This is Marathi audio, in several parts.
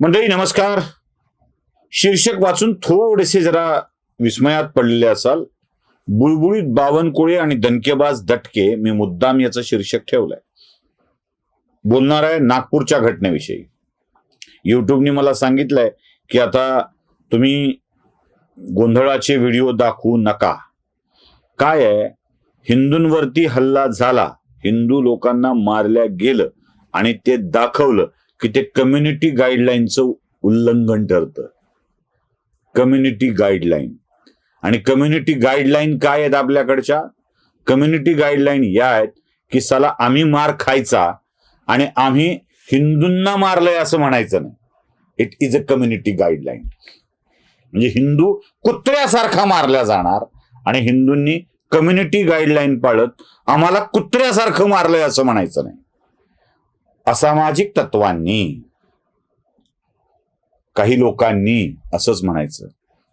मंडळी नमस्कार. शीर्षक वाचून थोडेसे जरा विस्मयात पडलेले असाल. बुळबुळीत बावनकुळे आणि दणकेबाज दटके मी मुद्दाम याचं शीर्षक ठेवलंय. बोलणार आहे नागपूरच्या घटनेविषयी. युट्यूबने मला सांगितलंय की आता तुम्ही गोंधळाचे व्हिडिओ दाखवू नका. काय आहे? हिंदूंवरती हल्ला झाला. हिंदू लोकांना मारल्या गेलं आणि ते दाखवलं. की ते कम्युनिटी गाईडलाईनचं उल्लंघन ठरतं. कम्युनिटी गाईडलाईन आणि कम्युनिटी गाईडलाईन काय आहेत आपल्याकडच्या? कम्युनिटी गाईडलाईन या आहेत की साला आम्ही मार खायचा आणि आम्ही हिंदूंना मारलंय असं म्हणायचं नाही. It is a community guideline म्हणजे हिंदू कुत्र्यासारखा मारला जाणार आणि हिंदूंनी कम्युनिटी गाईडलाईन पाळत आम्हाला कुत्र्यासारखं मारलंय असं म्हणायचं नाही. असामाजिक तत्वांनी काही लोकांनी असंच म्हणायचं.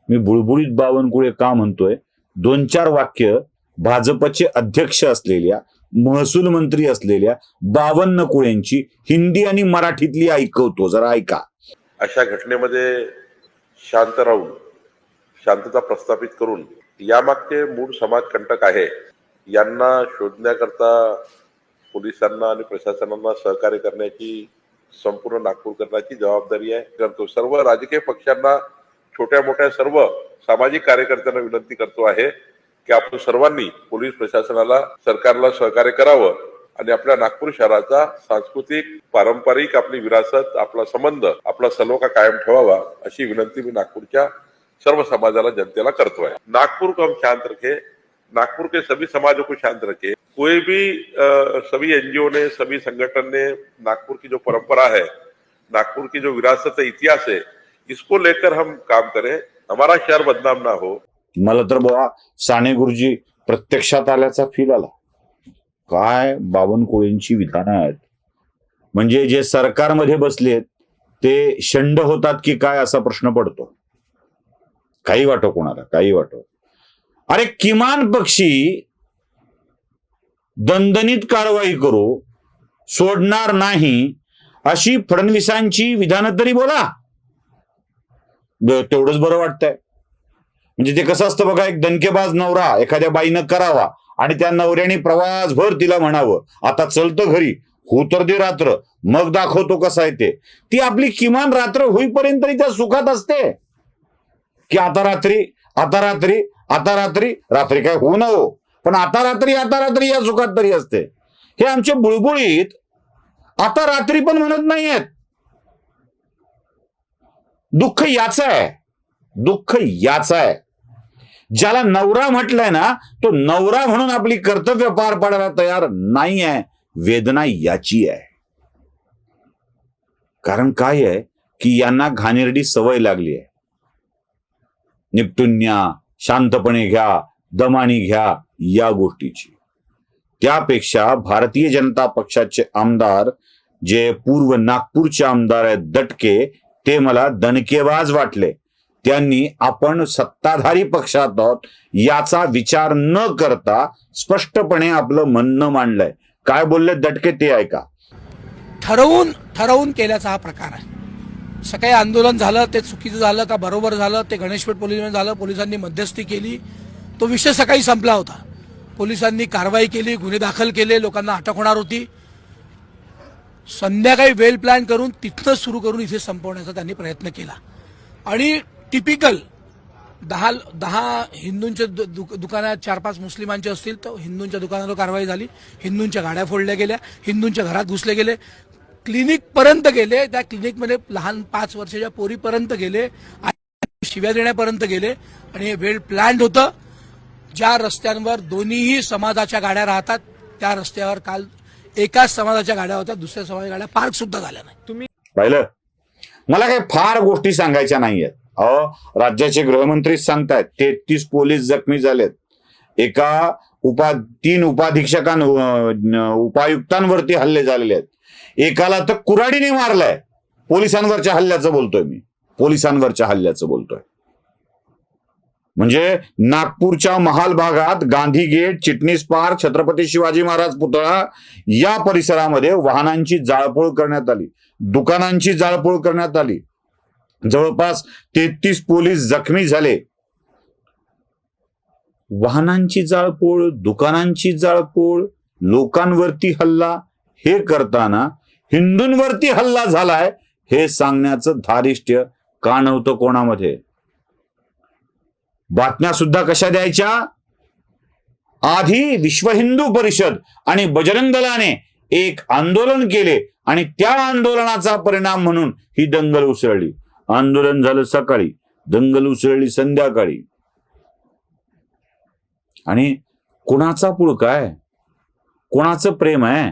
मी बुळबुळीत बावनकुळे का म्हणतोय? दोन चार वाक्य भाजपचे अध्यक्ष असलेल्या महसूल मंत्री असलेल्या बावन्न कुळेंची हिंदी आणि मराठीतली ऐकवतो. जरा ऐका. अशा घटनेमध्ये शांत राहून शांतता प्रस्थापित करून यामागचे मूळ समाजकंटक आहे. यांना शोधण्याकरता पोलिसांना आणि प्रशासनांना सहकार्य करण्याची संपूर्ण नागपूरकरांची जबाबदारी आहे. करतो सर्व राजकीय पक्षांना छोट्या मोठ्या सर्व सामाजिक कार्यकर्त्यांना विनंती करतो आहे की आपण सर्वांनी पोलीस प्रशासनाला सरकारला सहकार्य करावं आणि आपल्या नागपूर शहराचा सांस्कृतिक पारंपरिक आपली विरासत आपला संबंध आपला सलोखा कायम ठेवावा अशी विनंती मी नागपूरच्या सर्व समाजाला जनतेला करतो आहे नागपूर को हम शांत रखे नागपुर के सभी समाजों को शांत रखे. कोई भी आ, सभी एनजीओ ने सभी संगठन ने नागपुर की जो परंपरा है नागपुर की जो विरासत है इतिहास है इसको लेकर हम काम करें। हमारा शहर बदनाम ना हो। मला तर बघा साने गुरुजी प्रत्यक्षात आल्याचा फील आला. काय बावनकुळेंची विधानं आहेत. म्हणजे जे सरकारमध्ये बसलेत ते शंड होतात की काय असा प्रश्न पडतो. काही वाटो कोणाला काही वाटो. अरे किमान पक्षी दणदणीत कारवाई करू सोडणार नाही अशी फडणवीसांची विधानं तरी बोला. तेवढंच बरं वाटतंय. म्हणजे ते कसं असतं बघा एक दणकेबाज नवरा एखाद्या बाईनं करावा आणि त्या नवऱ्याने प्रवासभर तिला म्हणावं आता चलतं घरी हो तर दे रात्र मग दाखवतो कसं आहे ते. ती आपली किमान रात्र होईपर्यंत तरी त्या सुखात असते. की आता रात्री आता रात्री आता रात्री रात्री काय होऊ न हो. पण आता रात्री आता रात्री या सुखात तरी असते. हे आमचे बुळबुळीत आता रात्री पण म्हणत नाहीयेत. दुःख याच आहे. दुःख याच आहे. ज्याला नवरा म्हटलंय ना तो नवरा म्हणून आपली कर्तव्य पार पाडायला तयार नाही आहे वेदना याची आहे. कारण काय आहे की यांना घाणेरडी सवय लागली आहे. निपटुन्या शांतपणे घ्या दमानी घ्या या गोष्टीची. त्यापेक्षा भारतीय जनता पक्षाचे आमदार जे पूर्व नागपूरचे आमदार आहेत दटके ते मला दणकेबाज वाटले. त्यांनी आपण सत्ताधारी पक्षात आहोत याचा विचार न करता स्पष्टपणे आपलं म्हणणं मांडलंय. काय बोलले दटके ते ऐका. ठरवून ठरवून केल्याचा हा प्रकार आहे. सकाळी आंदोलन झालं ते चुकीचं झालं का बरोबर झालं ते गणेशपेठ पोलिसांनी झालं पोलिसांनी मध्यस्थी केली तो विषय सकाळी संपला होता. पोलिसांनी कारवाई केली गुन्हे दाखल केले लोकांना अटक होणार होती. संध्याकाळी वेल प्लॅन करून तिथनं सुरू करून इथे संपवण्याचा त्यांनी प्रयत्न केला. आणि टिपिकल दहा दहा हिंदूंच्या दु- दु- दुकानात चार पाच मुस्लिमांचे असतील तर हिंदूंच्या दुकानावर कारवाई झाली. हिंदूंच्या गाड्या फोडल्या गेल्या हिंदूंच्या घरात घुसले गेले. क्लिनिकपर्यंत गेले त्या क्लिनिकमध्ये लहान पाच वर्षाच्या पोरीपर्यंत गेले आणि शिव्या देण्यापर्यंत गेले. आणि हे वेळ प्लॅन्ड होतं. ज्या रस्त्यांवर दोन्हीही समाजाच्या गाड्या राहतात त्या रस्त्यावर काल एकाच समाजाच्या गाड्या होत्या दुसऱ्या समाजाच्या गाड्या पार्क सुद्धा झाल्या नाही पाहिलं? मला काही फार गोष्टी सांगायच्या नाहीयेत. अहो राज्याचे गृहमंत्रीच सांगतायत तेहतीस पोलीस जखमी झालेत. एका उपा तीन उपाधीक्षकां अं, उपायुक्तांवरती हल्ले झालेले आहेत. एकाला तर कुराडीने मारलाय. पोलिसांवरच्या हल्ल्याचं बोलतोय मी. पोलिसांवरच्या हल्ल्याचं बोलतोय. म्हणजे नागपूरच्या महाल भागात गांधी गेट चिटणीस पार्क छत्रपती शिवाजी महाराज पुतळा या परिसरामध्ये वाहनांची जाळपोळ करण्यात आली. दुकानांची जाळपोळ करण्यात आली. जवळपास तेहतीस पोलीस जखमी झाले. वाहनांची जाळपोळ दुकानांची जाळपोळ लोकांवरती हल्ला हे करताना हिंदूंवरती हल्ला झालाय हे सांगण्याचं धारिष्ट्य का नव्हतं कोणामध्ये? बातम्या सुद्धा कशा द्यायच्या? आधी विश्व हिंदू परिषद आणि बजरंग दलाने एक आंदोलन केले आणि त्या आंदोलनाचा परिणाम म्हणून ही दंगल उसळली. आंदोलन झालं सकाळी दंगल उसळली संध्याकाळी. आणि कोणाचा पुळ काय? कोणाचं प्रेम आहे?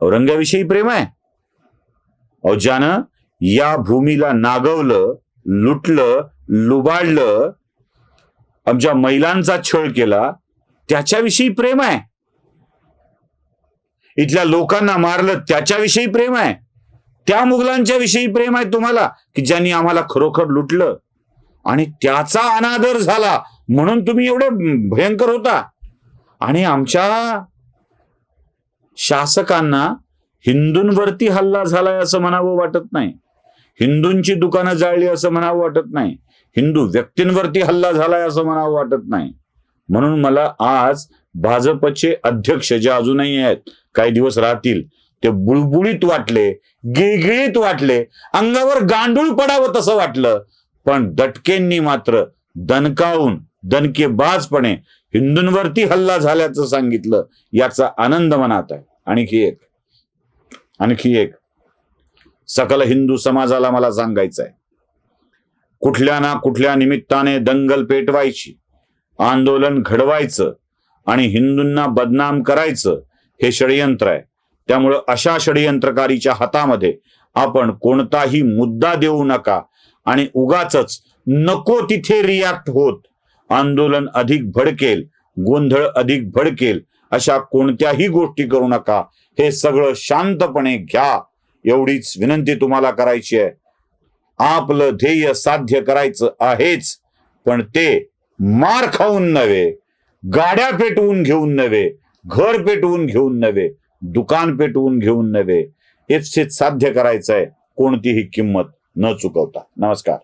औरंगाविषयी प्रेम आहे? अहो ज्यानं या भूमीला नागवलं लुटलं लुबाडलं आमच्या महिलांचा छळ केला त्याच्याविषयी प्रेम आहे. इथल्या लोकांना मारलं त्याच्याविषयी प्रेम आहे. त्या मुघलांच्या विषयी प्रेम आहे तुम्हाला की ज्यांनी आम्हाला खरोखर लुटलं. आणि त्याचा अनादर झाला म्हणून तुम्ही एवढे भयंकर होता. आणि आमच्या शासकांना हिंदूंवरती हल्ला झालाय असं म्हणावं वाटत नाही. हिंदूंची दुकानं जाळली असं म्हणावं वाटत नाही. हिंदू व्यक्तींवरती हल्ला झालाय असं म्हणावं वाटत नाही. म्हणून मला आज भाजपचे अध्यक्ष जे अजूनही आहेत काही दिवस राहतील ते बुळबुळीत वाटले गिळगिळीत वाटले अंगावर गांडूळ पडावं तसं वाटलं. पण दटकेंनी मात्र दणकावून दणकेबाजपणे हिंदूंवरती हल्ला झाल्याचं सांगितलं याचा आनंद मनात आहे. आणखी एक आणखी एक. सकल हिंदू समाजाला मला सांगायचं आहे कुठल्या ना कुठल्या निमित्ताने दंगल पेटवायची आंदोलन घडवायचं आणि हिंदूंना बदनाम करायचं हे षडयंत्र आहे. त्यामुळं अशा षडयंत्रकारीच्या हातामध्ये आपण कोणताही मुद्दा देऊ नका आणि उगाच नको तिथे रिॲक्ट होत. आंदोलन अधिक भडकेल गोंधळ अधिक भडकेल अशा कोणत्याही गोष्टी करू नका. हे सगळं शांतपणे घ्या. एवढीच विनंती तुम्हाला करायची आहे. आपलं ध्येय साध्य करायचं आहेच पण ते मार खाऊन नव्हे गाड्या पेटवून घेऊन नव्हे घर पेटवून घेऊन नव्हे दुकान पेटवून घेऊन नव्हे. हेच साध्य करायचं आहे कोणतीही किंमत न चुकवता. नमस्कार.